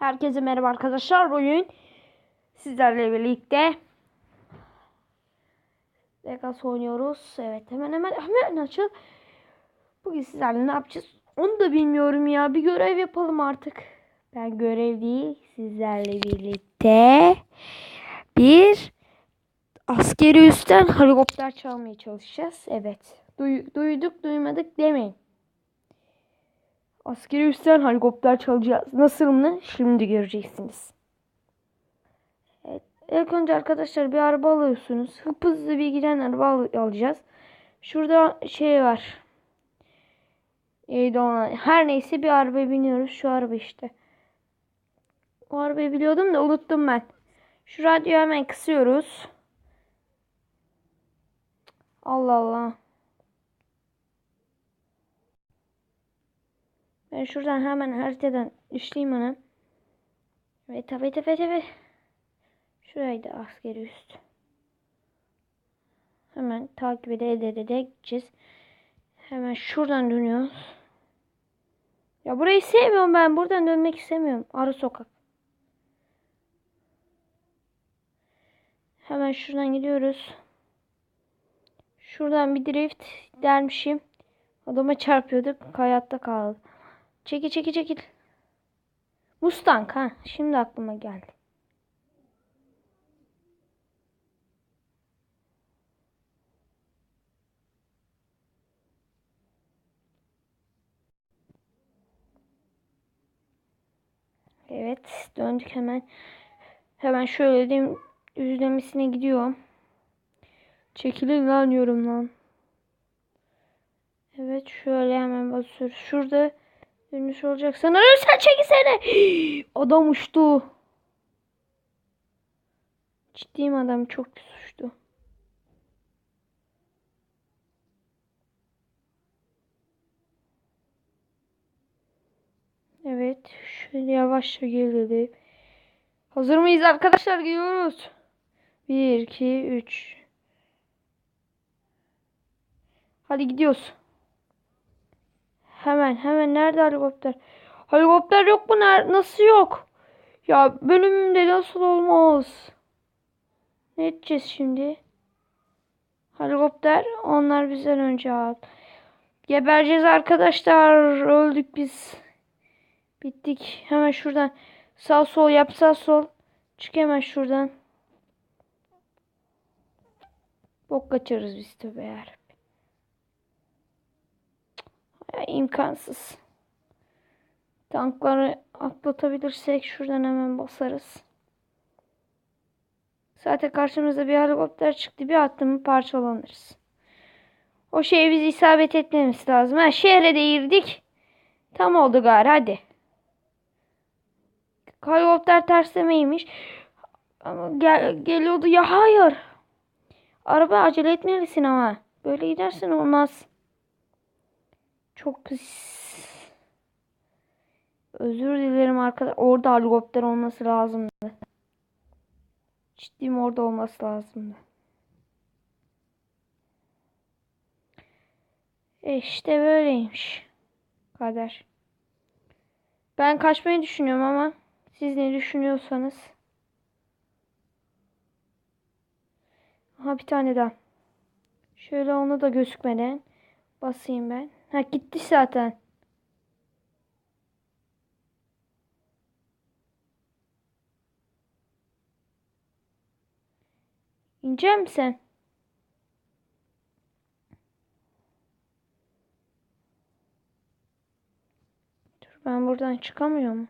Herkese merhaba arkadaşlar. Bugün sizlerle birlikte Vegas oynuyoruz. Evet hemen hemen hemen açıl. Bugün sizlerle ne yapacağız? Onu da bilmiyorum ya. Bir görev yapalım artık. Ben görev değil sizlerle birlikte bir askeri üstten helikopter çalmaya çalışacağız. Evet. Duy- duyduk duymadık demeyin. Askeri üstten helikopter çalacağız. Nasıl mı? Şimdi göreceksiniz. Evet. İlk önce arkadaşlar bir araba alıyorsunuz. Hızlı bir giden araba al- alacağız. Şurada şey var. Neydi ona? Her neyse bir arabaya biniyoruz. Şu araba işte. O arabayı biliyordum da unuttum ben. Şu radyoyu hemen kısıyoruz. Allah Allah. Ben şuradan hemen haritadan düşeyim ona. Evet evet evet evet. Şuraydı askeri üst. Hemen takip ede ede ede gideceğiz. Hemen şuradan dönüyoruz. Ya burayı sevmiyorum ben. Buradan dönmek istemiyorum. Arı sokak. Hemen şuradan gidiyoruz. Şuradan bir drift dermişim. Adama çarpıyorduk. Hayatta kaldı. Çekil çekil çekil. Mustang ha. Şimdi aklıma geldi. Evet döndük hemen. Hemen şöyle diyeyim düzlemesine gidiyorum. Çekilin lan diyorum lan. Evet şöyle hemen basıyoruz. Şurada dönüş olacak. Sen ölürsen çekilsene. Adam uçtu. Ciddiyim adam çok uçtu. Evet. Şöyle yavaşça gelelim. Hazır mıyız arkadaşlar? Gidiyoruz. 1, 2, 3. Hadi gidiyoruz. Hemen hemen nerede helikopter? Helikopter yok mu? Nasıl yok? Ya bölümümde nasıl olmaz? Ne edeceğiz şimdi? Helikopter onlar bizden önce al. Gebereceğiz arkadaşlar. Öldük biz. Bittik. Hemen şuradan sağ sol yap sağ sol. Çık hemen şuradan. Bok kaçırırız biz tabi eğer. İmkansız. Tankları atlatabilirsek şuradan hemen basarız. Zaten karşımıza bir helikopter çıktı. Bir attım parçalanırız. O şeye biz isabet etmemiz lazım. Ha, şehre de girdik. Tam oldu gari hadi. Helikopter terslemeymiş. Ama gel, geliyordu ya hayır. Araba acele etmelisin ama. Böyle gidersen olmaz. Çok özür dilerim arkadaşlar. Orada helikopter olması lazımdı. Ciddiyim orada olması lazımdı. E işte böyleymiş. Kader. Ben kaçmayı düşünüyorum ama siz ne düşünüyorsanız. Aha bir tane daha. Şöyle onu da gözükmeden basayım ben. Ha gitti zaten. İnecek misin? Dur ben buradan çıkamıyor mu?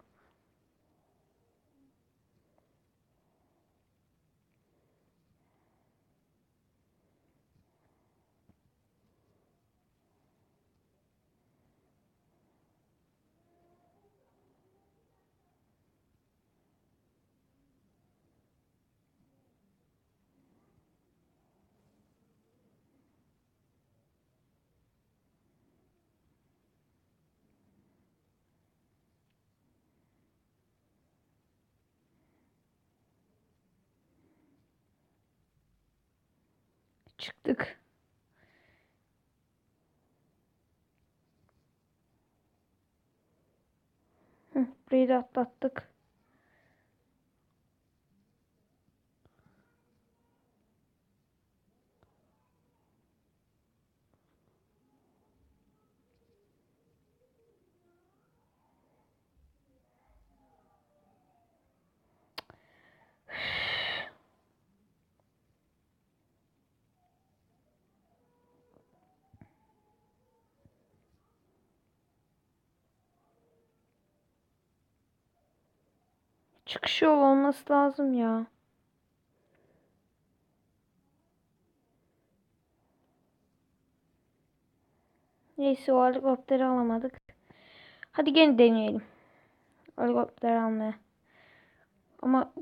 Çıktık. Burayı da atlattık. Çıkış yolu olması lazım ya. Neyse o helikopteri alamadık. Hadi gene deneyelim. Helikopter almaya. Ama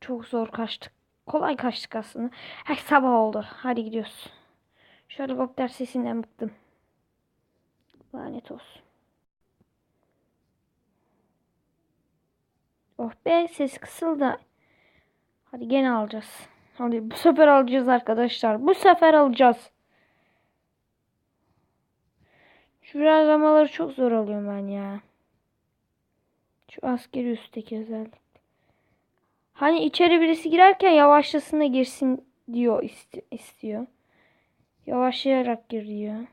çok zor kaçtık. Kolay kaçtık aslında. Her sabah oldu. Hadi gidiyoruz. Şu helikopter sesinden bıktım. Lanet olsun. Oh be ses kısıldı. Hadi gene alacağız. Hadi bu sefer alacağız arkadaşlar. Bu sefer alacağız. Şu virajlamaları çok zor alıyorum ben ya. Şu askeri üstteki özellikle. Hani içeri birisi girerken yavaşlasın da girsin diyor ist- istiyor. Yavaşlayarak gir diyor.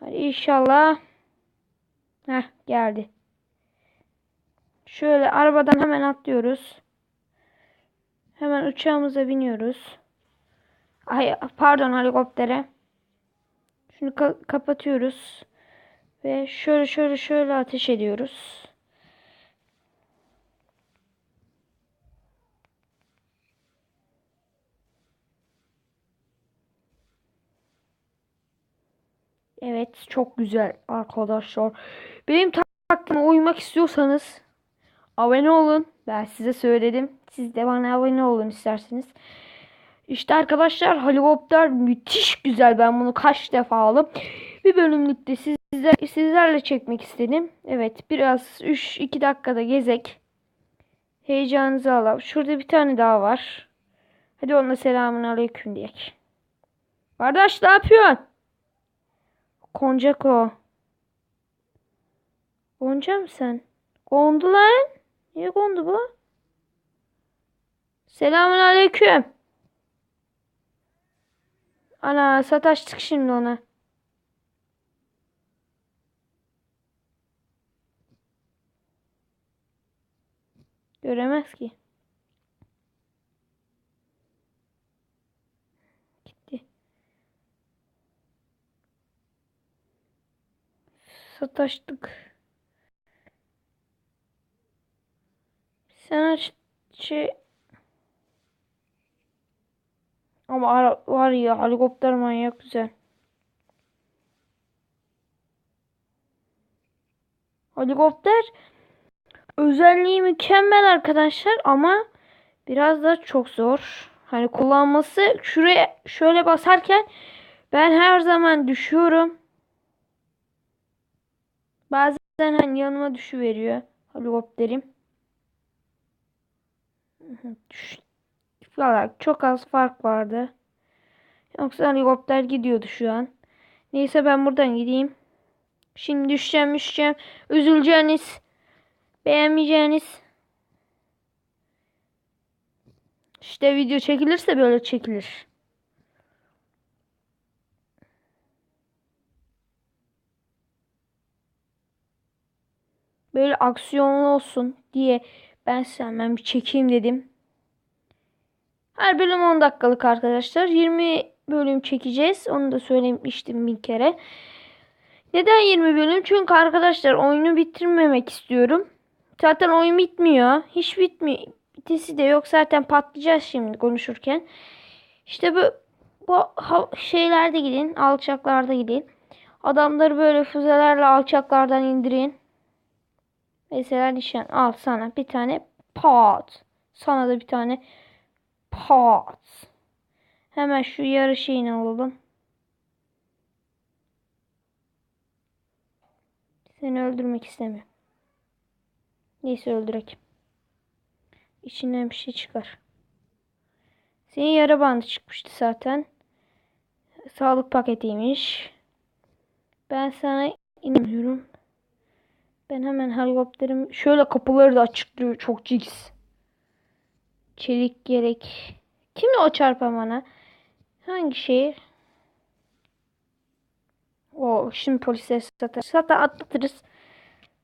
Hadi inşallah. Heh geldi. Şöyle arabadan hemen atlıyoruz. Hemen uçağımıza biniyoruz. Ay pardon helikoptere. Şunu ka- kapatıyoruz. Ve şöyle şöyle şöyle ateş ediyoruz. Evet çok güzel arkadaşlar. Benim taktiğime uymak istiyorsanız abone olun. Ben size söyledim. Siz de bana abone olun isterseniz. İşte arkadaşlar helikopter müthiş güzel. Ben bunu kaç defa aldım. Bir bölümlükte sizler, sizlerle çekmek istedim. Evet biraz 3-2 dakikada gezek. Heyecanınızı alalım. Şurada bir tane daha var. Hadi onunla selamun aleyküm diyek. Kardeş ne yapıyorsun? Koncak o. Gonca mı sen? Kondu lan. Niye kondu bu? Selamun aleyküm. Ana sataştık şimdi ona. Göremez ki. Gitti. Sataştık. Sen aç şey ama ara- var ya helikopter manyak güzel. Helikopter özelliği mükemmel arkadaşlar ama biraz da çok zor. Hani kullanması şuraya şöyle basarken ben her zaman düşüyorum. Bazen hani yanıma düşüveriyor helikopterim. Valla çok az fark vardı. Yoksa helikopter gidiyordu şu an. Neyse ben buradan gideyim. Şimdi düşeceğim düşeceğim. Üzüleceğiniz. Beğenmeyeceğiniz. İşte video çekilirse böyle çekilir. Böyle aksiyonlu olsun diye ben size hemen bir çekeyim dedim. Her bölüm 10 dakikalık arkadaşlar. 20 bölüm çekeceğiz. Onu da söylemiştim bir kere. Neden 20 bölüm? Çünkü arkadaşlar oyunu bitirmemek istiyorum. Zaten oyun bitmiyor. Hiç bitmiyor. Bitesi de yok. Zaten patlayacağız şimdi konuşurken. İşte bu bu şeylerde gidin. Alçaklarda gidin. Adamları böyle füzelerle alçaklardan indirin. Mesela nişan al sana bir tane pat. Sana da bir tane pat. Hemen şu yarı şeyini alalım. Seni öldürmek istemiyorum. Neyse öldürek. İçinden bir şey çıkar. Senin yara bandı çıkmıştı zaten. Sağlık paketiymiş. Ben sana inanıyorum. Ben hemen helikopterim şöyle kapıları da açıklıyor çok ciks. Çelik gerek. Kimdi o çarpan bana? Hangi şehir? O şimdi polise satar. Zaten atlatırız.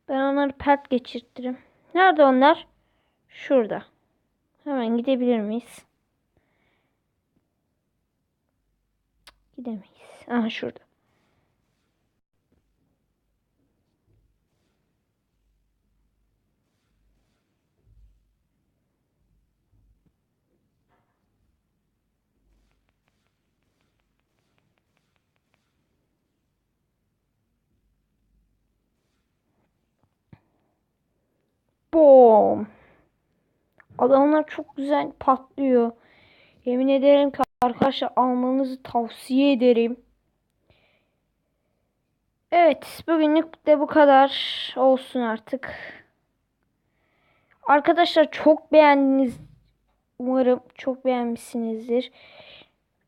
Ben onları pert geçirtirim. Nerede onlar? Şurada. Hemen gidebilir miyiz? Gidemeyiz. Aha şurada. Bom. Adamlar çok güzel patlıyor. Yemin ederim ki arkadaşlar almanızı tavsiye ederim. Evet, bugünlük de bu kadar olsun artık. Arkadaşlar çok beğendiniz. Umarım çok beğenmişsinizdir.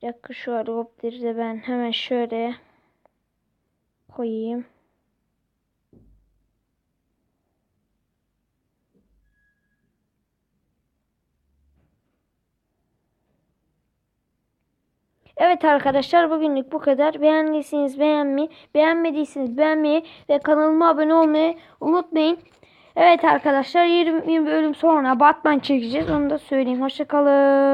Bir dakika şu helikopteri de ben hemen şöyle koyayım. Evet arkadaşlar bugünlük bu kadar. Beğendiyseniz beğenmeyi, beğenmediyseniz beğenmeyi ve kanalıma abone olmayı unutmayın. Evet arkadaşlar 20 bölüm sonra Batman çekeceğiz. Onu da söyleyeyim. Hoşçakalın.